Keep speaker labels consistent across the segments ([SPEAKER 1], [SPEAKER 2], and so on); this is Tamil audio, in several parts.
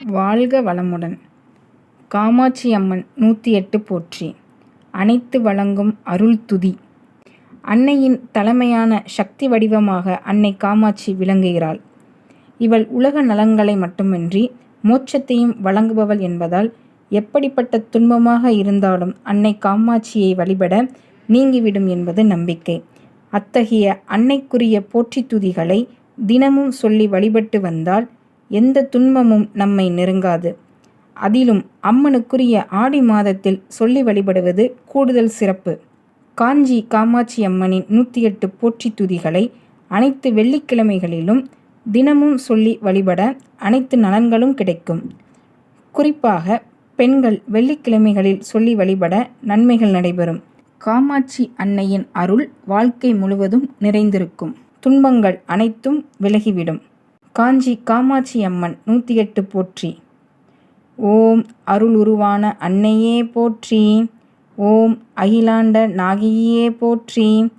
[SPEAKER 1] வாழ்க வளமுடன். காமாட்சி அம்மன் நூற்றி எட்டு போற்றி. அனைத்து வழங்கும் அருள் துதி. அன்னையின் தலைமையான சக்தி வடிவமாக அன்னை காமாட்சி விளங்குகிறாள். இவள் உலக நலன்களை மட்டுமின்றி மோட்சத்தையும் வழங்குபவள் என்பதால் எப்படிப்பட்ட துன்பமாக இருந்தாலும் அன்னை காமாட்சியை வழிபட நீங்கிவிடும் என்பது நம்பிக்கை. அத்தகைய அன்னைக்குரிய போற்றி துதிகளை தினமும் சொல்லி வழிபட்டு வந்தால் எந்த துன்பமும் நம்மை நெருங்காது. அதிலும் அம்மனுக்குரிய ஆடி மாதத்தில் சொல்லி வழிபடுவது கூடுதல் சிறப்பு. காஞ்சி காமாட்சி அம்மனின் நூற்றி எட்டு போற்றி துதிகளை அனைத்து வெள்ளிக்கிழமைகளிலும் தினமும் சொல்லி வழிபட அனைத்து நலன்களும் கிடைக்கும். குறிப்பாக பெண்கள் வெள்ளிக்கிழமைகளில் சொல்லி வழிபட நன்மைகள் நடைபெறும். காமாட்சி அன்னையின் அருள் வாழ்க்கை முழுவதும் நிறைந்திருக்கும். துன்பங்கள் அனைத்தும் விலகிவிடும். காஞ்சி காமாட்சி அம்மன் நூற்றி எட்டு போற்றி. ஓம் அருள் உருவான அன்னையே போற்றி. ஓம் அகிலாண்ட நாகியே போற்றி.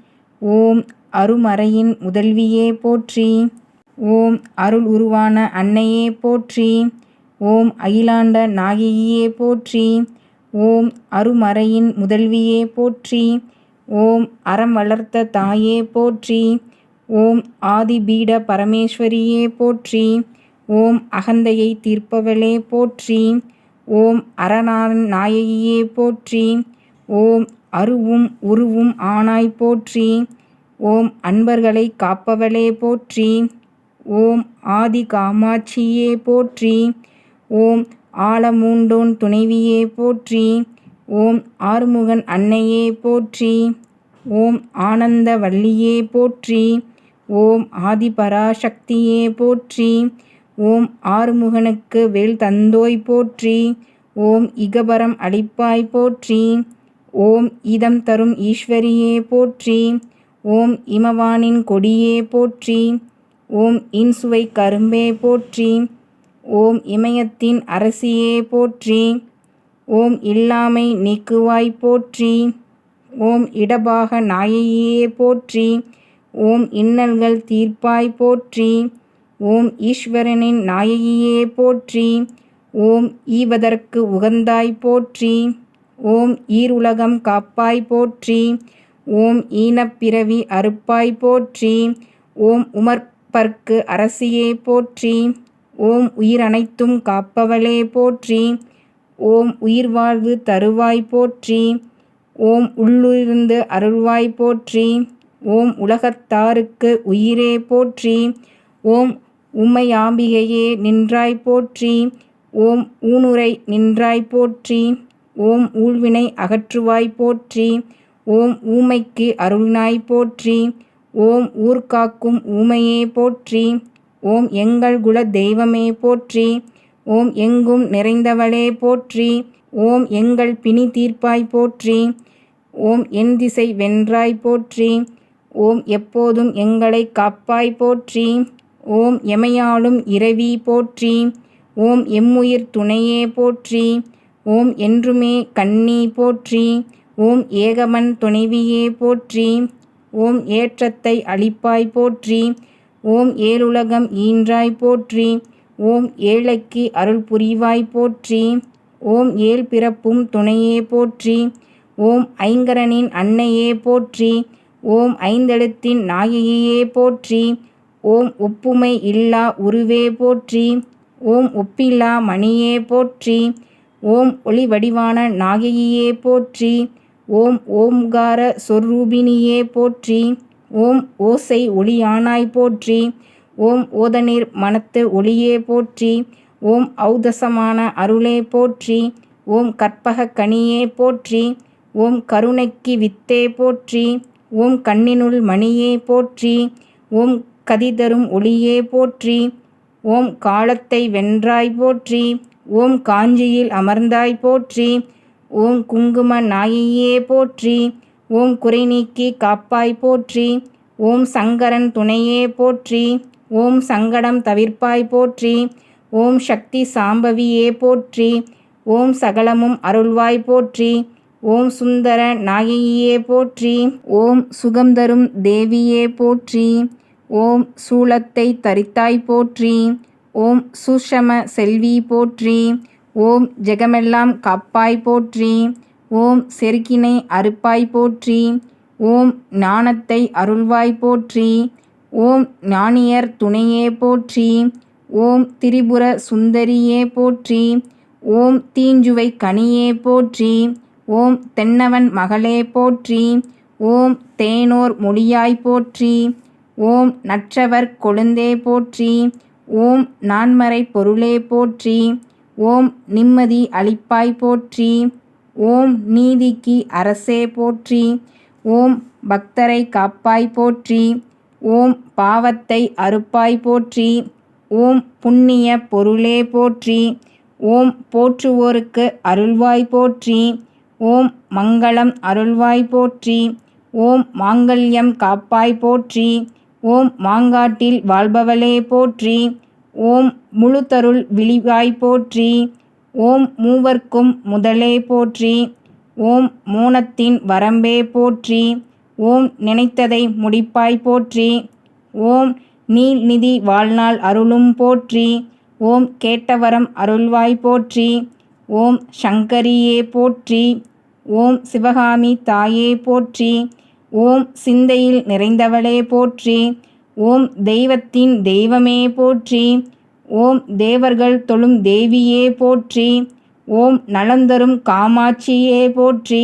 [SPEAKER 1] ஓம் அருமறையின் முதல்வியே போற்றி. ஓம் அருள் உருவான அன்னையே போற்றி. ஓம் அகிலாண்ட நாகியே போற்றி. ஓம் அருமறையின் முதல்வியே போற்றி. ஓம் அறம் வளர்த்த தாயே போற்றி. ஓம் ஆதிபீட பரமேஸ்வரியே போற்றி. ஓம் அகந்தையை தீர்ப்பவளே போற்றி. ஓம் அரணான் நாயகியே போற்றி. ஓம் அருவும் உருவும் ஆனாய் போற்றி. ஓம் அன்பர்களை காப்பவளே போற்றி. ஓம் ஆதி காமாட்சியே போற்றி. ஓம் ஆலமூண்டோன் துணைவியே போற்றி. ஓம் ஆறுமுகன் அன்னையே போற்றி. ஓம் ஆனந்த வள்ளியே போற்றி. ஓம் ஆதிபராசக்தியே போற்றி. ஓம் ஆறுமுகனுக்கு வேல் தந்தோய் போற்றி. ஓம் இகபரம் அளிப்பாய் போற்றி. ஓம் இதம் தரும் ஈஸ்வரியே போற்றி. ஓம் இமவானின் கொடியே போற்றி. ஓம் இன்சுவை கரும்பே போற்றி. ஓம் இமயத்தின் அரசியே போற்றி. ஓம் இல்லாமை நீக்குவாய் போற்றி. ஓம் இடபாக நாயையே போற்றி. ஓம் இன்னல்கள் தீர்ப்பாய் போற்றி. ஓம் ஈஸ்வரனின் நாயகியே போற்றி. ஓம் ஈவதற்கு உகந்தாய் போற்றி. ஓம் ஈருலகம் காப்பாய் போற்றி. ஓம் ஈனப்பிறவி அறுப்பாய் போற்றி. ஓம் உமர்பர்க்கு அரசியே போற்றி. ஓம் உயிர் அனைத்தும் காப்பவளே போற்றி. ஓம் உயிர் வாழ்வு தருவாய் போற்றி. ஓம் உள்ளிருந்து அருள்வாய் போற்றி. ஓம் உலகத்தாருக்கு உயிரே போற்றி ஓம் உம்மையாம்பிகையே நின்றாய் போற்றி ஓம் ஊனுரை நின்றாய் போற்றி ஓம் ஊழ்வினை அகற்றுவாய் போற்றி ஓம் ஊமைக்கு அருள்நாய் போற்றி ஓம் ஊர்காக்கும் ஊமையே போற்றி ஓம் எங்கள் குல தெய்வமே போற்றி ஓம் எங்கும் நிறைந்தவளே போற்றி ஓம் எங்கள் பிணி தீர்ப்பாய் போற்றி ஓம் என் திசை வென்றாய் போற்றி ஓம் எப்போதும் எங்களை காப்பாய் போற்றி. ஓம் எமையாளும் இரவி போற்றி. ஓம் எம்முயிர் துணையே போற்றி. ஓம் என்றுமே கண்ணி போற்றி. ஓம் ஏகமன் துணைவியே போற்றி. ஓம் ஏற்றத்தை அளிப்பாய் போற்றி. ஓம் ஏழுலகம் ஈன்றாய் போற்றி. ஓம் ஏழைக்கு அருள் புரிவாய் போற்றி. ஓம் ஏழ் பிறப்பும் துணையே போற்றி. ஓம் ஐங்கரனின் அன்னையே போற்றி. ஓம் ஐந்தெழுத்தின் நாயகியே போற்றி ஓம் ஒப்புமை இல்லா உருவே போற்றி ஓம் ஒப்பில்லா மணியே போற்றி ஓம் ஒளி வடிவான நாயகியே போற்றி ஓம் ஓம்கார சொரூபினியே போற்றி ஓம் ஓசை ஒளியானாய் போற்றி ஓம் ஓதநீர் மனத்து ஒளியே போற்றி ஓம் ஔதசமான அருளே போற்றி ஓம் கற்பக கனியே போற்றி ஓம் கருணைக்கு வித்தே போற்றி ஓம் கண்ணினுள் மணியே போற்றி ஓம் கதிதரும் ஒளியே போற்றி ஓம் காலத்தை வென்றாய் போற்றி ஓம் காஞ்சியில் அமர்ந்தாய் போற்றி ஓம் குங்கும நாயையே போற்றி ஓம் குறை நீக்கி காப்பாய் போற்றி ஓம் சங்கரன் துணையே போற்றி ஓம் சங்கடம் தவிர்ப்பாய் போற்றி ஓம் சக்தி சாம்பவியே போற்றி ஓம் சகலமும் அருள்வாய் போற்றி ஓம் சுந்தர நாயகியே போற்றி ஓம் சுகம் தரும் தேவியே போற்றி ஓம் சூலத்தை தரித்தாய் போற்றி ஓம் சுஷம செல்வி போற்றி ஓம் ஜெகமெல்லாம் காப்பாய் போற்றி ஓம் செருக்கினை அறுப்பாய் போற்றி ஓம் ஞானத்தை அருள்வாய் போற்றி ஓம் ஞானியர் துணையே போற்றி ஓம் திரிபுர சுந்தரியே போற்றி ஓம் தீஞ்சுவை கனியே போற்றி ஓம் தென்னவன் மகளே போற்றி ஓம் தேனோர் மொழியாய் போற்றி ஓம் நற்றவர் கொழுந்தே போற்றி ஓம் நான்மறை பொருளே போற்றி ஓம் நிம்மதி அளிப்பாய் போற்றி ஓம் நீதிக்கு அரசே போற்றி ஓம் பக்தரை காப்பாய் போற்றி ஓம் பாவத்தை அறுப்பாய் போற்றி ஓம் புண்ணிய பொருளே போற்றி ஓம் போற்றுவோருக்கு அருள்வாய் போற்றி ஓம் மங்களம் அருள்வாய் போற்றி. ஓம் மாங்கல்யம் காப்பாய் போற்றி. ஓம் மாங்காட்டில் வாழ்பவளே போற்றி. ஓம் முழுத்தருள் விழிவாய் போற்றி. ஓம் மூவர்க்கும் முதலே போற்றி. ஓம் மோனத்தின் வரம்பே போற்றி. ஓம் நினைத்ததை முடிப்பாய் போற்றி. ஓம் நீல் நிதி வாழ்நாள் அருளும் போற்றி. ஓம் கேட்டவரம் அருள்வாய் போற்றி. ஓம் சங்கரியே போற்றி. ஓம் சிவகாமி தாயே போற்றி. ஓம் சிந்தையில் நிறைந்தவளே போற்றி. ஓம் தெய்வத்தின் தெய்வமே போற்றி. ஓம் தேவர்கள் தொழும் தேவியே போற்றி. ஓம் நலந்தரும் காமாட்சியே போற்றி.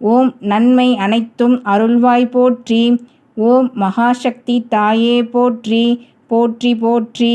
[SPEAKER 1] ஓம் நன்மை அனைத்தும் அருள்வாய் போற்றி. ஓம் மகாசக்தி தாயே போற்றி. போற்றி போற்றி.